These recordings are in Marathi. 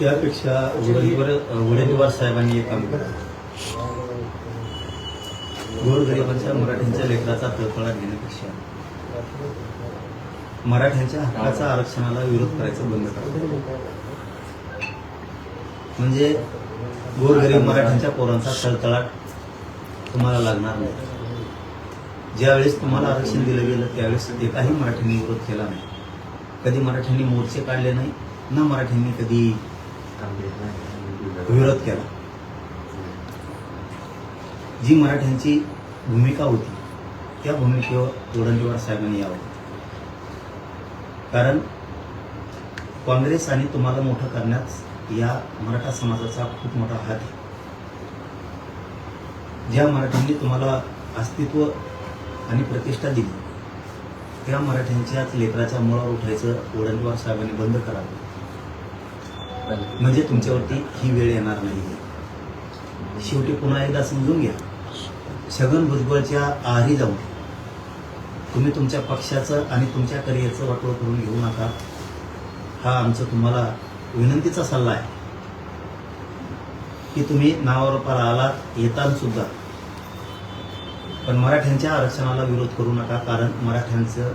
त्यापेक्षा वडीलवर वडीलवार साहेबांनी एक काम करा गोरगरिबांच्या मराठ्यांच्या लेकराचा तळतळा घेण्यापेक्षा मराठ्यांच्या हक्काचा आरक्षणाला विरोध करायचा बंद करा. म्हणजे गोरगरीब मराठ्यांच्या पोरांचा तळतळाट तुम्हाला लागणार नाही. ज्यावेळेस तुम्हाला आरक्षण दिलं गेलं त्यावेळेस एकाही मराठ्यांनी विरोध केला नाही. कधी मराठ्यांनी मोर्चे काढले नाही ना मराठ्यांनी कधी विरोध केला. जी मराठ्यांची भूमिका होती त्या भूमिकेवर वडंडीवार साहेबांनी यावं. कारण काँग्रेस आणि तुम्हाला मोठं करण्यात या मराठा समाजाचा खूप मोठा हात आहे. ज्या मराठ्यांनी तुम्हाला अस्तित्व आणि प्रतिष्ठा दिली त्या मराठ्यांच्याच लेकराच्या मुळावर उठायचं वडंडवार साहेबांनी बंद करावं. म्हणजे तुमच्यावरती ही वेळ येणार नाही. शेवटी पुन्हा एकदा समजून घ्या. छगन भुजबळच्या आहारी जाऊन तुम्ही तुमच्या पक्षाचं आणि तुमच्या करिअरचं वाटोळ करून घेऊ नका. हा आमचा तुम्हाला विनंतीचा सल्ला आहे. की तुम्ही नावावर आलात येताना सुद्धा. पण मराठ्यांच्या आरक्षणाला विरोध करू नका कारण मराठ्यांचं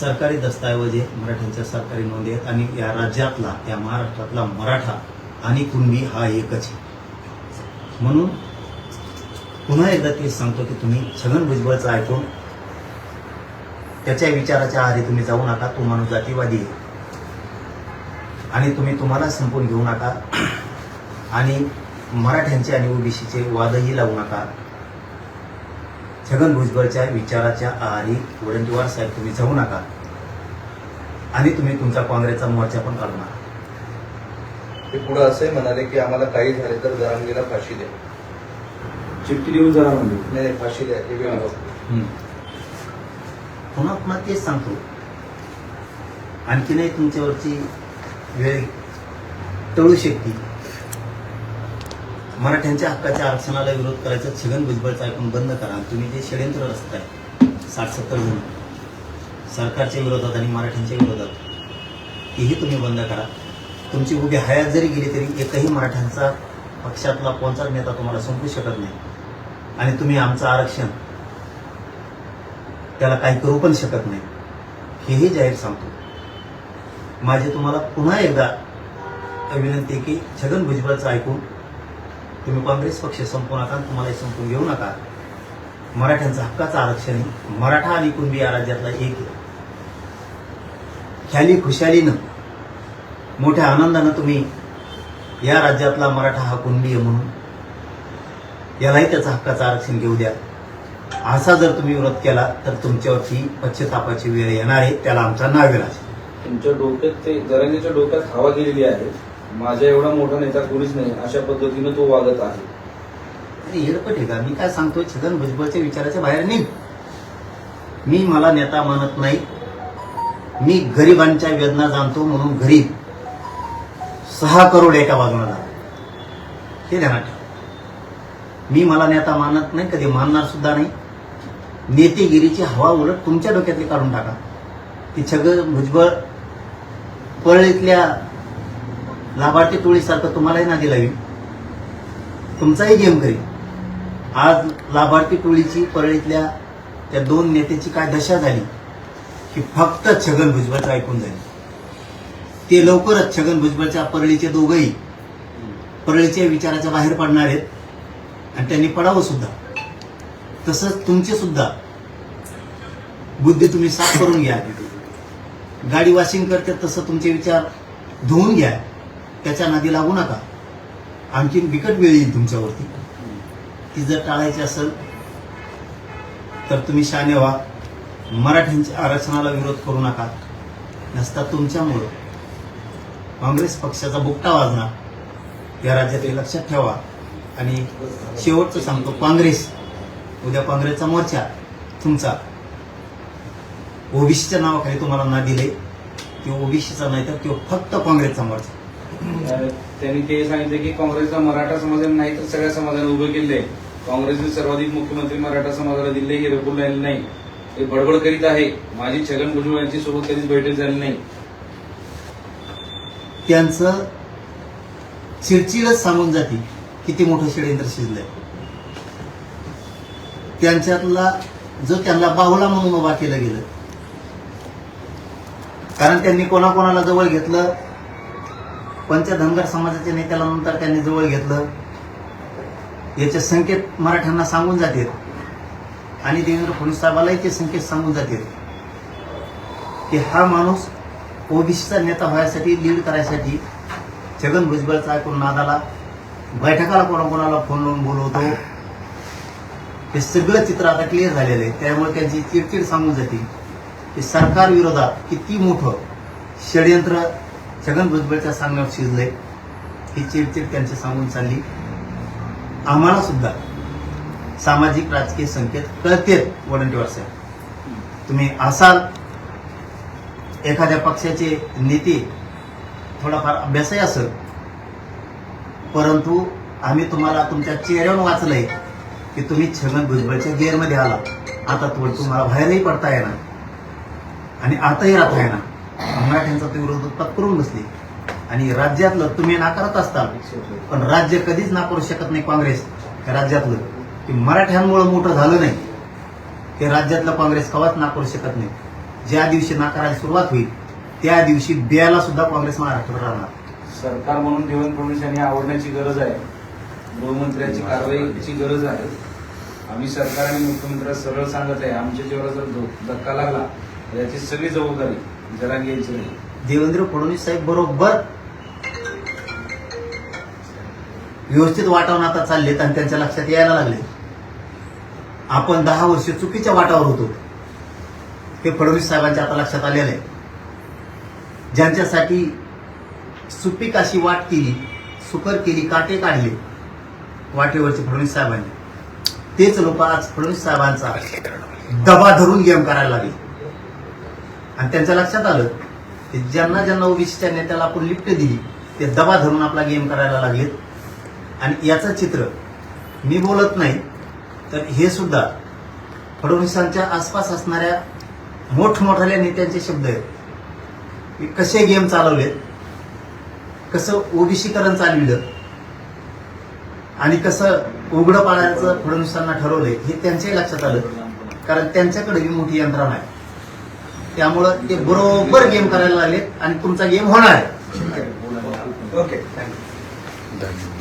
सरकारी दस्तऐवज आहे मराठ्यांच्या सरकारी नोंदी आहेत आणि या राज्यातला या महाराष्ट्रातला मराठा आणि कुणबी हा एकच आहे. म्हणून पुन्हा एकदा ते सांगतो की तुम्ही छगन भुजबळचं ऐकून त्याच्या विचाराच्या आधी तुम्ही जाऊ नका तो माणूस जातीवादी आहे. आणि तुम्ही तुम्हाला संपून घेऊ नका. आणि मराठ्यांचे आणि ओबीसीचे वादही लावू नका. छगन भुजबळच्या विचाराच्या आहारी वडंटीवार साहेब तुम्ही जाऊ नका. आणि तुम्ही तुमचा काँग्रेसचा मोर्चा पण काढू नका. ते पुढे असंही म्हणाले की आम्हाला काही झाले तर जरांगीला फाशी द्या. चिठ्ठी देऊन जरा म्हणजे नाही नाही, फाशी द्या हे. पुन्हा पुन्हा तेच सांगतो. आणखीनही तुमच्यावरची वेळ टळू शकते. मराठ्यांच्या हक्काच्या आरक्षणाला विरोध करायचा छगन भुजबळचा ऐकून बंद करा. तुम्ही जे षडयंत्र रचताय साठ सत्तर जण सरकारच्या विरोधात आणि मराठ्यांच्या विरोधात तेही तुम्ही बंद करा. तुमची उभी हयात जरी गेली तरी एकही मराठ्यांचा पक्षातला कोणताच नेता तुम्हाला संपू शकत नाही. आणि तुम्ही आमचं आरक्षण त्याला काही करू पण शकत नाही. हेही जाहीर सांगतो. माझी तुम्हाला पुन्हा एकदा विनंती की छगन भुजबळचं ऐकून तुम्ही काँग्रेस पक्ष संपू नका तुम्हाला संपून घेऊ नका. मराठ्यांचं हक्काचं आरक्षण मराठा आणि कुणबी या राज्यातला एक ख्याली खुशालीनं मोठ्या आनंदानं तुम्ही या राज्यातला मराठा हा कुणबी आहे म्हणून यालाही त्याचं हक्काचं आरक्षण घेऊ द्या. असा जर तुम्ही विरोध केला तर तुमच्यावरची पश्चतापाची वेळ येणार आहे त्याला आमचा नाविलाज तुमच्या डोक्यात ते जरांगीच्या डोक्यात हवा गेलेली आहे. माझ्या एवढा मोठा नेता कोणीच नाही अशा पद्धतीनं तो वागत आहे. अरे येडपट आहे का मी काय सांगतो छगन भुजबळच्या विचाराच्या बाहेर नाही. मी मला नेता मानत नाही. मी गरिबांच्या वेदना जाणतो म्हणून गरीब. सहा करोड एका वागणारा हे ध्यानात ठेव. मी मला नेता मानत नाही कधी मानणार सुद्धा नाही. नेतेगिरीची हवा उलट तुमच्या डोक्यातली काढून टाका. ती छगन भुजबळ परळीतल्या लाभार्थी टोळीसारखं तुम्हालाही नादी लागेल. तुमचाही गेम करेल आज लाभार्थी टोळीची परळीतल्या त्या दोन नेत्याची काय दशा झाली की फक्त छगन भुजबळचं ऐकून झाली. ते लवकरच छगन भुजबळच्या परळीचे दोघंही परळीच्या विचाराच्या बाहेर पडणार आहेत. आणि त्यांनी पडावं सुद्धा. तसंच तुमचे सुद्धा. बुद्धी तुम्ही साफ करून घ्या. गाडी वॉशिंग करते तसं तुमचे विचार धुवून घ्या. त्याच्या नादी लागू नका. आणखीन बिकट वेळ येईल तुमच्यावरती. ती जर टाळायची असेल तर तुम्ही शाने व्हा. मराठ्यांच्या आरक्षणाला विरोध करू नका. नसता तुमच्यामुळं. काँग्रेस पक्षाचा बुकटा वाजणार. या राज्यात हे लक्षात ठेवा. आणि शेवटचं सांगतो काँग्रेस. उद्या काँग्रेसचा मोर्चा. तुमचा. ओबीसीच्या नावाखाली तुम्हाला ना दिले किंवा ओबीसीचा नाही तर किंवा फक्त काँग्रेसचा मोर्चा. त्यांनी ते सांगितलं की काँग्रेसला मराठा समाजाने नाही तर सगळ्या समाजाने उभे केले काँग्रेसने सर्वाधिक मुख्यमंत्री मराठा समाजाला दिले हे रकुल राहिले नाही. ते बडबड करीत आहे. माझी छगन भुजबळ यांची सोबत कधीच बैठक झाली नाही. त्यांचं चिडचिडच सांगून जाते किती मोठं षडयंत्र शिजलंय. त्यांच्यातला जो त्यांना बाहुला म्हणून उभा केलं गेलं. कारण त्यांनी कोणाकोणाला जवळ घेतलं पंचधनगर समाजाच्या नेत्याला नंतर त्यांनी जवळ घेतलं? याचे संकेत मराठ्यांना सांगून जातील. आणि देवेंद्र फडणवीस साहेबालाही ते संकेत सांगून जातात की हा माणूस ओबीसीचा नेता व्हायसाठी लीड करायसाठी छगन भुजबळचा ऐकून नादाला बैठकाला कोणाकोणाला फोन लावून बोलवतो. हे सगळं चित्र आता क्लिअर झालेलं आहे. त्यामुळे त्यांची चिडचिड सांगून जाते की सरकार विरोधात किती मोठं षडयंत्र छगन भुजबळच्या सांगण्यावर शिजले ही चिडचिड त्यांची सांगून चालली. आम्हाला सुद्धा सामाजिक राजकीय संकेत कळतेत वडंटीवार साहेब. तुम्ही असाल एखाद्या पक्षाचे नेते थोडाफार अभ्यासही असेल परंतु आम्ही तुम्हाला तुमच्या चेहऱ्यावर वाचलंय की तुम्ही छगन भुजबळच्या गेअरमध्ये आला. आता तुम्हाला बाहेरही पडता येणार. आणि आताही राहता येणार. मराठ्यांचा ते विरोध करून बसले. आणि राज्यातलं तुम्ही नाकारत असताल पण राज्य कधीच नाकारू शकत नाही काँग्रेस. राज्यातलं. की मराठ्यांमुळे मोठं झालं नाही. ते राज्यातलं काँग्रेस कवाच नाकारू शकत नाही. ज्या दिवशी नाकारायला सुरुवात होईल त्या दिवशी बियाला सुद्धा काँग्रेस महाराष्ट्रात राहणार. सरकार म्हणून देवेंद्र फडणवीस यांनी आवडण्याची गरज आहे. गृहमंत्र्यांची कारवाईची गरज आहे. आम्ही सरकार आणि मुख्यमंत्र्यांना सरळ सांगत आहे आमच्या जीवाला जर धक्का लागला तर याची सगळी जबाबदारी जरा घ्यायचं नाही. देवेंद्र फडणवीस साहेब बरोबर व्यवस्थित वाटावून आता चाललेत आणि त्यांच्या लक्षात यायला लागले. आपण दहा वर्ष चुकीच्या वाटावर होतो. हे फडणवीस साहेबांच्या आता लक्षात आलेलं. आहे ज्यांच्यासाठी सुपीक अशी वाट केली सुकर केली काटे काढले वाटेवरचे फडणवीस साहेबांनी. तेच लोक आज फडणवीस साहेबांचा दबा धरून गेम करायला लागले. आणि त्यांच्या लक्षात आलं की ज्यांना ज्यांना ओबीसीच्या नेत्याला आपण लिफ्ट दिली ते दबा धरून आपला गेम करायला लागलेत. आणि याचं चित्र मी बोलत नाही तर हे सुद्धा फडणवीसांच्या आसपास असणाऱ्या मोठमोठ्या नेत्यांचे शब्द आहेत. की कसे गेम चालवलेत कसं ओबीसीकरण चालविलं आणि कसं उघडं पाडायचं फडणवीसांना ठरवलंय हे त्यांच्याही लक्षात आलं. कारण त्यांच्याकडे ही मोठी यंत्रणा आहे. त्यामुळं ते बरोबर गेम करायला लागलेत आणि तुमचा गेम होणार आहे. Okay thank you